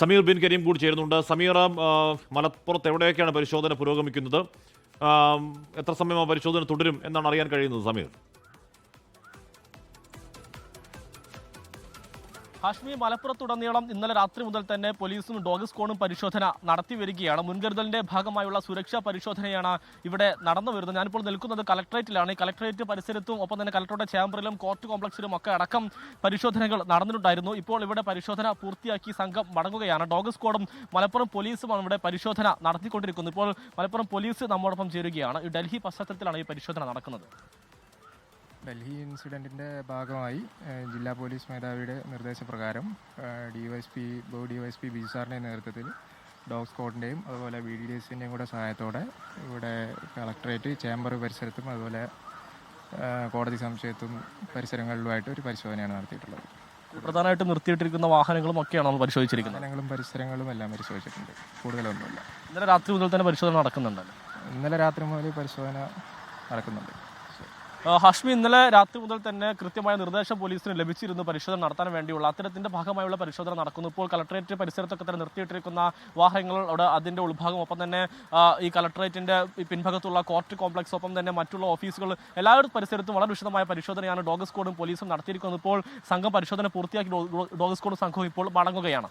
Sameer bin Kareem കൂടി ചേരുന്നുണ്ട്. സമീർ മലപ്പുറത്ത് എവിടെയൊക്കെയാണ് പരിശോധന പുരോഗമിക്കുന്നത്? എത്ര സമയം ആ പരിശോധന തുടരും എന്നാണ് അറിയാൻ കഴിയുന്നത് സമീർ? ഹാഷ്മി മലപ്പുറത്തുടനീളം ഇന്നലെ രാത്രി മുതൽ തന്നെ പോലീസും ഡോഗ് സ്ക്വാഡും പരിശോധന നടത്തി വരികയാണ്. മുൻകരുതലിന്റെ ഭാഗമായുള്ള സുരക്ഷാ പരിശോധനയാണ് ഇവിടെ നടന്നു വരുന്നത്. ഞാനിപ്പോൾ നിൽക്കുന്നത് കലക്ട്രേറ്റിലാണ്. ഈ കലക്ട്രേറ്റ് പരിസരത്തും ഒപ്പം തന്നെ കലക്ടറുടെ ചേംബറിലും കോർട്ട് കോംപ്ലക്സിലും ഒക്കെ അടക്കം പരിശോധനകൾ നടന്നിട്ടുണ്ടായിരുന്നു. ഇപ്പോൾ ഇവിടെ പരിശോധന പൂർത്തിയാക്കി സംഘം മടങ്ങുകയാണ്. ഡോഗ് സ്ക്വാഡും മലപ്പുറം പോലീസുമാണ് ഇവിടെ പരിശോധന നടത്തിക്കൊണ്ടിരിക്കുന്നത്. ഇപ്പോൾ മലപ്പുറം പോലീസ് നമ്മോടൊപ്പം ചേരുകയാണ്. ഡൽഹി പശ്ചാത്തലത്തിലാണ് ഈ പരിശോധന നടക്കുന്നത്. ഡൽഹി ഇൻസിഡന്റിന്റെ ഭാഗമായി ജില്ലാ പോലീസ് മേധാവിയുടെ നിർദ്ദേശപ്രകാരം ഡി വൈ എസ് പി ബോ D Y S P Biju സാറിന്റെ നേതൃത്വത്തിൽ ഡോഗ് സ്ക്വാഡിന്റെയും അതുപോലെ ബി ഡി ഡി എസിന്റെയും കൂടെ സഹായത്തോടെ ഇവിടെ കളക്ടറേറ്റ് ചേംബർ പരിസരത്തും അതുപോലെ കോടതി സംശയത്തും പരിസരങ്ങളിലുമായിട്ട് ഒരു പരിശോധനയാണ് നടത്തിയിട്ടുള്ളത്. പ്രധാനമായിട്ടും നിർത്തിയിട്ടിരിക്കുന്ന വാഹനങ്ങളും ഒക്കെയാണ് നമ്മൾ പരിശോധിച്ചിരിക്കുന്നത്? വാഹനങ്ങളും പരിസരങ്ങളും എല്ലാം പരിശോധിച്ചിട്ടുണ്ട്. കൂടുതലൊന്നുമില്ല. ഇന്നലെ രാത്രി മുതൽ തന്നെ പരിശോധന നടക്കുന്നുണ്ടല്ലോ. ഇന്നലെ രാത്രി മുതൽ പരിശോധന നടക്കുന്നുണ്ട്. ഹാഷ്മി ഇന്നലെ രാത്രി മുതൽ തന്നെ കൃത്യമായ നിർദ്ദേശം പോലീസിന് ലഭിച്ചിരുന്നു പരിശോധന നടത്താൻ വേണ്ടിയുള്ള. അത്തരത്തിന്റെ ഭാഗമായുള്ള പരിശോധന നടക്കുന്നു. ഇപ്പോൾ കലക്ടറേറ്റ് പരിസരത്തൊക്കെ തന്നെ നിർത്തിയിട്ടിരിക്കുന്ന വാഹനങ്ങൾ അതിന്റെ ഉൾഭാഗം ഒപ്പം തന്നെ ഈ കലക്ടറേറ്റിന്റെ പിൻഭാഗത്തുള്ള കോർട്ട് കോംപ്ലക്സ് ഒപ്പം തന്നെ മറ്റുള്ള ഓഫീസുകൾ എല്ലാവരും പരിസരത്തും വളരെ വിശദമായ പരിശോധനയാണ് ഡോഗ് സ്ക്വാഡും പോലീസും നടത്തിയിരിക്കുന്നത്. ഇപ്പോൾ സംഘം പരിശോധന പൂർത്തിയാക്കി ഡോഗ് സ്ക്വാഡും സംഘവും ഇപ്പോൾ മടങ്ങുകയാണ്.